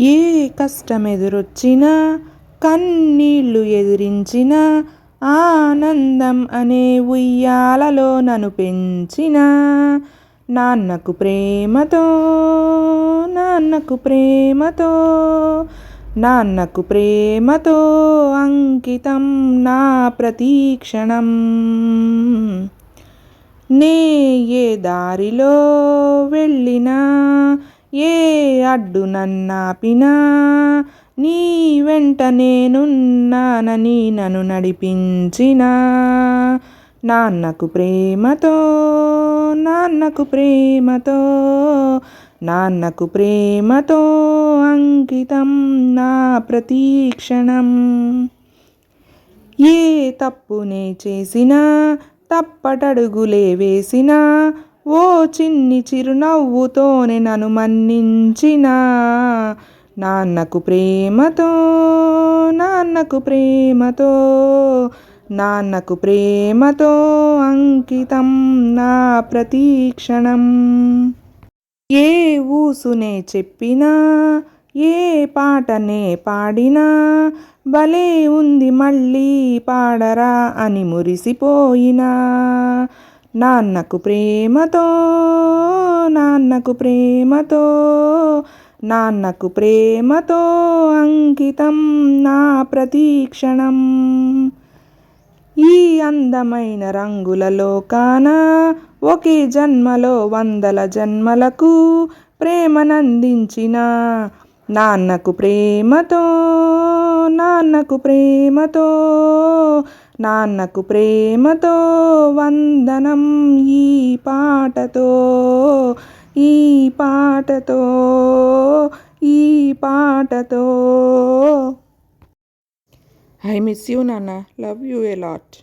ఏ కష్టమెదురొచ్చినా కన్నీళ్ళు ఎదిరించిన ఆనందం అనే ఉయ్యాలలో నన్ను పెంచిన నాన్నకు ప్రేమతో నాన్నకు ప్రేమతో నాన్నకు ప్రేమతో అంకితం నా ప్రతీక్షణం. నే ఏ దారిలో వెళ్ళినా ఏ అడ్డు నన్నాపినా నీ వెంట నేనున్నానని నన్ను నడిపించిన. నాన్నకు ప్రేమతో నాన్నకు ప్రేమతో నాన్నకు ప్రేమతో అంకితం నా ప్రతీక్షణం. ఏ తప్పునే చేసినా తప్పటడుగులే వేసినా ఓ చిన్ని చిరునవ్వుతోనే నన్ను మన్నించిన నాన్నకు ప్రేమతో నాన్నకు ప్రేమతో నాన్నకు ప్రేమతో అంకితం నా ప్రతీక్షణం ఏ ఊసునే చెప్పినా ఏ పాటనే పాడినా భలే ఉంది మళ్ళీ పాడరా అని మురిసిపోయినా. నాన్నకు ప్రేమతో నాన్నకు ప్రేమతో నాన్నకు ప్రేమతో అంకితం నా ప్రతీక్షణం. ఈ అందమైన రంగుల లోకాన ఒకే జన్మలో వందల జన్మలకు ప్రేమనందించిన నాన్నకు ప్రేమతో నాన్నకు ప్రేమతో నాన్నకు ప్రేమతో వందనం ఈ పాటతో ఈ పాటతో ఈ పాటతో. ఐ మిస్ యూ నాన్న లవ్ యూ ఎ లాట్